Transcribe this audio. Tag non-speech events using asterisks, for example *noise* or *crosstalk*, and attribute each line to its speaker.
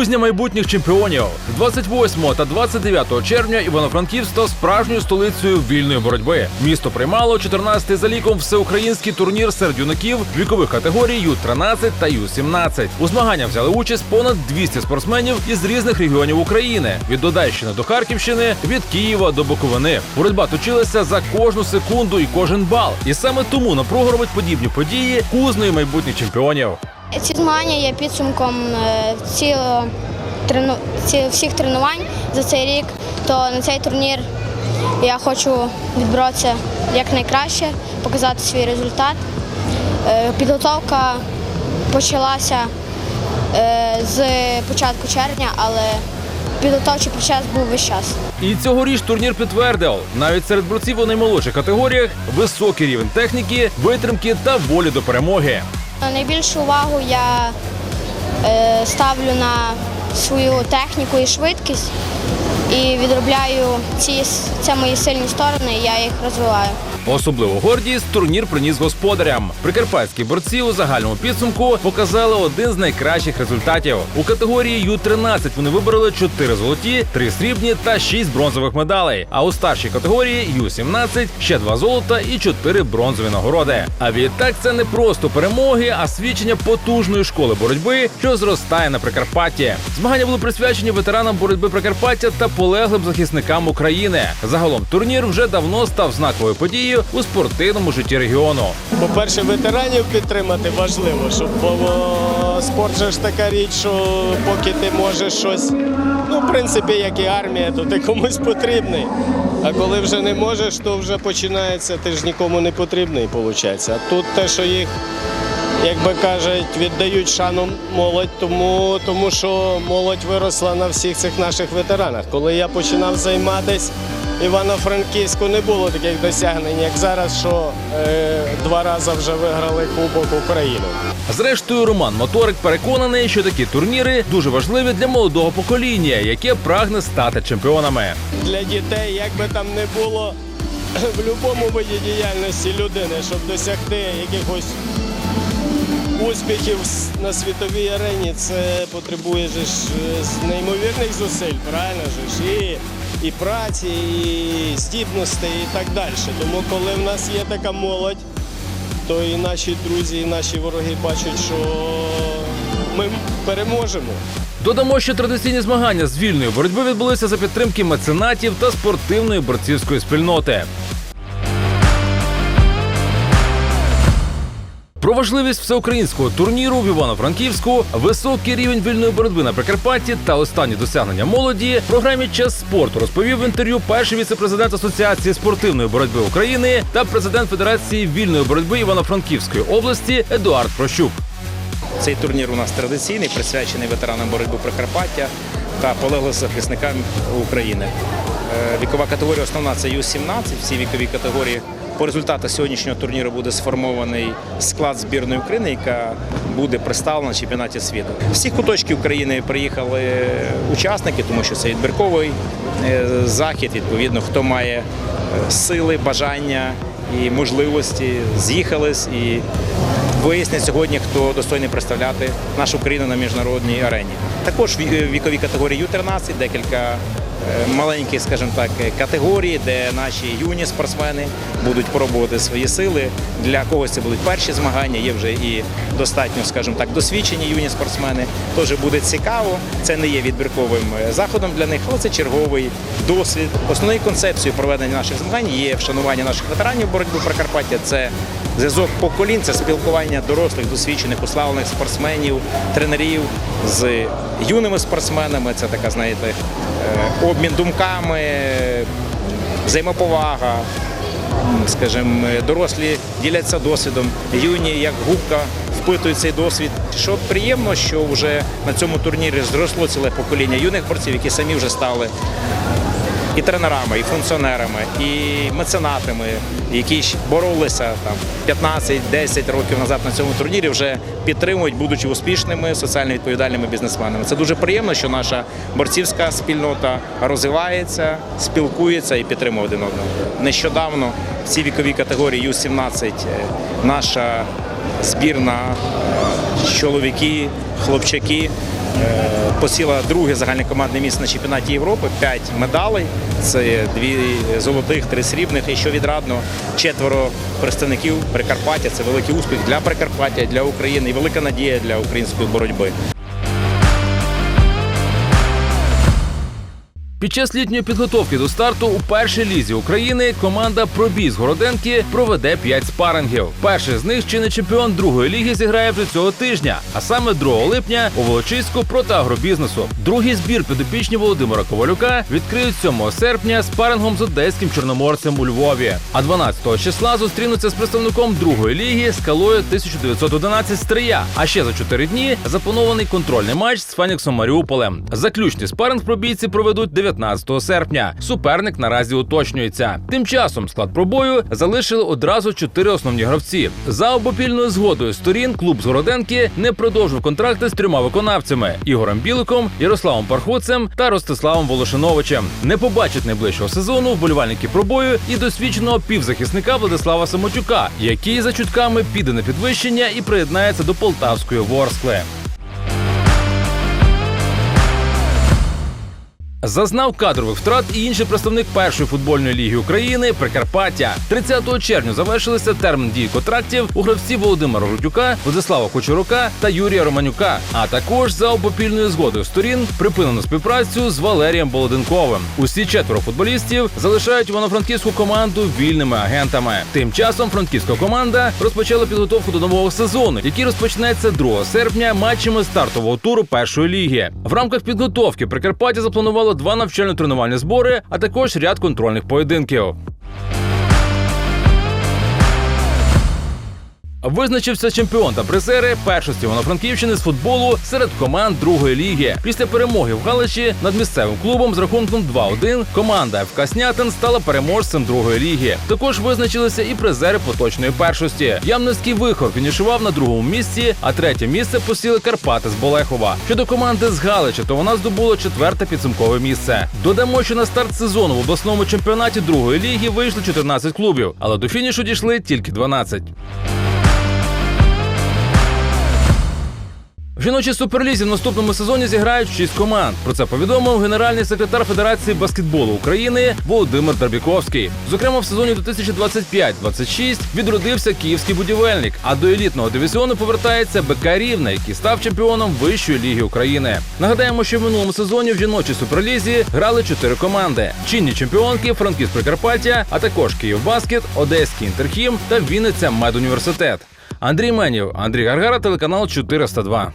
Speaker 1: Кузня майбутніх чемпіонів 28 та 29 червня Івано-Франківськ став справжньою столицею вільної боротьби. Місто приймало 14-й за ліком всеукраїнський турнір серед юнаків вікових категорій Ю-13 та Ю-17. У змаганнях взяли участь понад 200 спортсменів із різних регіонів України від Додайщини до Харківщини, від Києва до Буковини. Боротьба точилася за кожну секунду і кожен бал. І саме тому напругу робить подібні події кузнею майбутніх чемпіонів.
Speaker 2: Ці змагання є підсумком е, цілого трену... ці- всіх тренувань за цей рік. То на цей турнір я хочу відборотися якнайкраще, показати свій результат. Е, Підготовка почалася е, з початку червня, але підготовчий процес був весь час.
Speaker 1: І цьогоріч турнір підтвердив навіть серед борців у наймолодших категоріях високий рівень техніки, витримки та волі до перемоги.
Speaker 2: Найбільшу увагу я е, ставлю на свою техніку і швидкість і відробляю ці це мої сильні сторони, і я їх розвиваю.
Speaker 1: Особливу гордість турнір приніс господарям. Прикарпатські борці у загальному підсумку показали один з найкращих результатів. У категорії Ю-13 вони вибороли 4 золоті, 3 срібні та 6 бронзових медалей. А у старшій категорії Ю-17 ще 2 золота і 4 бронзові нагороди. А відтак це не просто перемоги, а свідчення потужної школи боротьби, що зростає на Прикарпатті. Змагання були присвячені ветеранам боротьби Прикарпаття та полеглим захисникам України. Загалом турнір вже давно став знаковою подією у спортивному житті регіону.
Speaker 3: По-перше, ветеранів підтримати важливо, щоб бо спорт же ж така річ, що поки ти можеш щось, ну, в принципі, як і армія, то ти комусь потрібний. А коли вже не можеш, то вже починається, ти ж нікому не потрібний, виходить. А тут те, що їх, як би кажуть, віддають шану молодь, тому, тому що молодь виросла на всіх цих наших ветеранах. Коли я починав займатися, Івано-Франківську не було таких досягнень, як зараз, що е, два рази вже виграли Кубок України.
Speaker 1: Зрештою, Роман Моторик переконаний, що такі турніри дуже важливі для молодого покоління, яке прагне стати чемпіонами.
Speaker 3: Для дітей, як би там не було *clears throat* в будь-якому виді діяльності людини, щоб досягти якихось успіхів на світовій арені, це потребує ж е, неймовірних зусиль, правильно ж, і, і праці, і здібностей, і так далі. Тому коли в нас є така молодь, то і наші друзі, і наші вороги бачать, що ми переможемо.
Speaker 1: Додамо, що традиційні змагання з вільної боротьби відбулися за підтримки меценатів та спортивної борцівської спільноти. Про важливість всеукраїнського турніру в Івано-Франківську, високий рівень вільної боротьби на Прикарпатті та останні досягнення молоді в програмі Час спорту розповів в інтерв'ю перший віце-президент Асоціації спортивної боротьби України та президент Федерації вільної боротьби Івано-Франківської області Едуард Прощук.
Speaker 4: Цей турнір у нас традиційний, присвячений ветеранам боротьби Прикарпаття та полеглим захисникам України. Е, Вікова категорія основна це Ю-17. Всі вікові категорії. По результатах сьогоднішнього турніру буде сформований склад збірної України, яка буде представлена на чемпіонаті світу. З всіх куточків України приїхали учасники, тому що це відбірковий е, захід. Відповідно, хто має е, сили, бажання і можливості, з'їхались і вияснять сьогодні, хто достойний представляти нашу країну на міжнародній арені. Також ві- вікові категорії Ю-13, декілька е, маленьких, скажімо так, категорій, де наші юні спортсмени будуть пробувати свої сили. Для когось це будуть перші змагання, є вже і достатньо, скажімо так, досвідчені юні спортсмени. Тож буде цікаво. Це не є відбірковим е, заходом для них, але це черговий досвід. Основною концепцією проведення наших змагань є вшанування наших ветеранів боротьби Прикарпаття. Це Зв'язок поколінь це спілкування дорослих, досвідчених, уславлених спортсменів, тренерів з юними спортсменами. Це така, знаєте, е, обмін думками, взаємоповага. Скажімо, дорослі діляться досвідом, юні, як губка, впитують цей досвід. Що приємно, що вже на цьому турнірі зросло ціле покоління юних борців, які самі вже стали і тренерами, і функціонерами, і меценатами, які боролися там 15-10 років назад на цьому турнірі, вже підтримують, будучи успішними соціально відповідальними бізнесменами. Це дуже приємно, що наша борцівська спільнота розвивається, спілкується і підтримує один одного. Нещодавно в цій віковій категорії Ю-17 е, наша збірна чоловіки, хлопчаки Посіла друге загальнокомандне місце на чемпіонаті Європи, п'ять медалей. Це дві золотих, три срібних. І що відрадно, четверо представників Прикарпаття. Це великий успіх для Прикарпаття, для України і велика надія для української боротьби.
Speaker 1: Під час літньої підготовки до старту у першій лізі України команда Пробій з Городенки проведе 5 спарингів. Перший з них чи не чемпіон другої ліги зіграє вже цього тижня, а саме 2 липня у Волочиську проти агробізнесу. Другий збір підопічні Володимира Ковалюка відкриють 7 серпня спарингом з одеським чорноморцем у Львові. А 12 числа зустрінуться з представником другої ліги скалою 1911 Стрия. А ще за 4 дні запланований контрольний матч з Феніксом Маріуполем. Заключний спаринг пробійці проведуть 19 серпня. Суперник наразі уточнюється. Тим часом склад пробою залишили одразу чотири основні гравці. За обопільною згодою сторін клуб з Городенки не продовжив контракти з трьома виконавцями: Ігорем Біликом, Ярославом Пархоцем та Ростиславом Волошиновичем. Не побачать найближчого сезону вболівальники пробою і досвідченого півзахисника Владислава Самотюка, який за чутками піде на підвищення і приєднається до полтавської Ворскли. Зазнав кадрових втрат і інший представник першої футбольної ліги України Прикарпаття. 30 червня завершилися термін дії контрактів у гравців Володимира Рудюка, Владислава Кучерука та Юрія Романюка. А також за обопільною згодою сторін припинено співпрацю з Валерієм Болоденковим. Усі четверо футболістів залишають івано-франківську команду вільними агентами. Тим часом франківська команда розпочала підготовку до нового сезону, який розпочнеться 2 серпня матчами стартового туру першої ліги. В рамках підготовки Прикарпаття запланувало два навчально-тренувальні збори, а також ряд контрольних поєдинків. Визначився чемпіон та призери першості Івано-Франківщини з футболу серед команд другої ліги. Після перемоги в Галичі над місцевим клубом з рахунком 2-1 команда ФК Снятин стала переможцем другої ліги. Також визначилися і призери поточної першості. Ямницький вихор фінішував на другому місці, а третє місце посіли Карпати з Болехова. Щодо команди з Галича, то вона здобула четверте підсумкове місце. Додамо, що на старт сезону в обласному чемпіонаті другої ліги вийшли 14 клубів, але до фінішу дійшли тільки 12. В жіночій суперлізі в наступному сезоні зіграють шість команд. Про це повідомив генеральний секретар Федерації баскетболу України Володимир Дарбіковський. Зокрема, в сезоні 2025-26 відродився київський будівельник. А до елітного дивізіону повертається БК Рівне, який став чемпіоном Вищої ліги України. Нагадаємо, що в минулому сезоні в жіночій суперлізі грали чотири команди: чинні чемпіонки, Франківськ Прикарпаття, а також Київбаскет, Одеський Інтерхім та Вінниця Медуніверситет. Андрій Менів, Андрій Гаргара, телеканал 402.